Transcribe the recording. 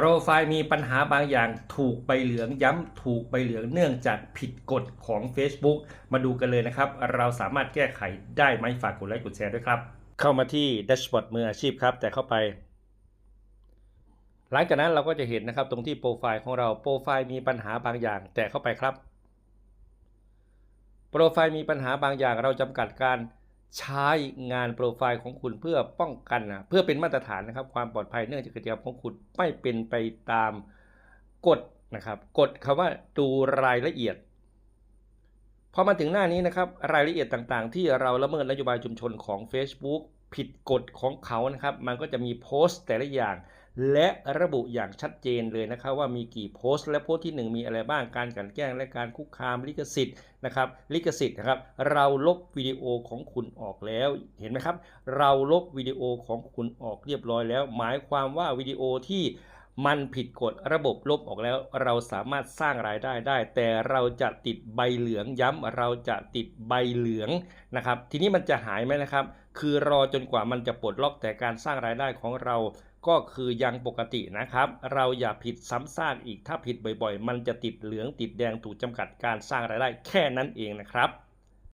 โปรไฟล์มีปัญหาบางอย่างถูกใบเหลืองย้ำถูกใบเหลืองเนื่องจากผิดกฎของ Facebook มาดูกันเลยนะครับ เราสามารถแก้ไขได้ไหมฝากกดไลค์กดแชร์ด้วยครับ เข้ามาที่แดชบอร์ดมืออาชีพครับ แต่เข้าไป หลังจากนั้นเราก็จะเห็นนะครับตรงที่โปรไฟล์ของเราโปรไฟล์มีปัญหาบางอย่าง แต่เข้าไปครับ โปรไฟล์มีปัญหาบางอย่างเราจำกัดการ ใช้งานโปรไฟล์ของคุณเพื่อป้องกันนะเพื่อเป็นมาตรฐานนะครับ ความปลอดภัยเนื่องจากกิจกรรมของคุณไม่เป็นไปตามกฎนะครับกฎคำว่าดูรายละเอียดพอมาถึงหน้านี้นะครับ รายละเอียดต่างๆ ที่เราละเมิดนโยบายชุมชนของ Facebook ผิดกฎของเขานะครับ มันก็จะมีโพสต์แต่ละอย่าง และระบุอย่างชัดเจนเลยนะครับว่ามีกี่โพสต์ และโพสต์ที่ 1 มีอะไรบ้างการกันแกล้งและการคุกคามลิขสิทธิ์นะครับลิขสิทธิ์นะครับเราลบวิดีโอของคุณออกแล้วเห็นไหมครับ เราลบวิดีโอของคุณออกเรียบร้อยแล้ว หมายความว่าวิดีโอที่ มันผิดกฎระบบลบออกแล้ว เราสามารถสร้างรายได้ได้ แต่เราจะติดใบเหลืองย้ำเราจะติดใบเหลืองนะครับ ทีนี้มันจะหายไหมนะครับ คือรอจนกว่ามันจะปลดล็อกแต่การสร้างรายได้ของเราก็คือยังปกตินะครับ เราอย่าผิดซ้ำซากอีกถ้าผิดบ่อยๆ มันจะติดเหลืองติดแดงถูกจำกัดการสร้างรายได้แค่นั้นเองนะครับ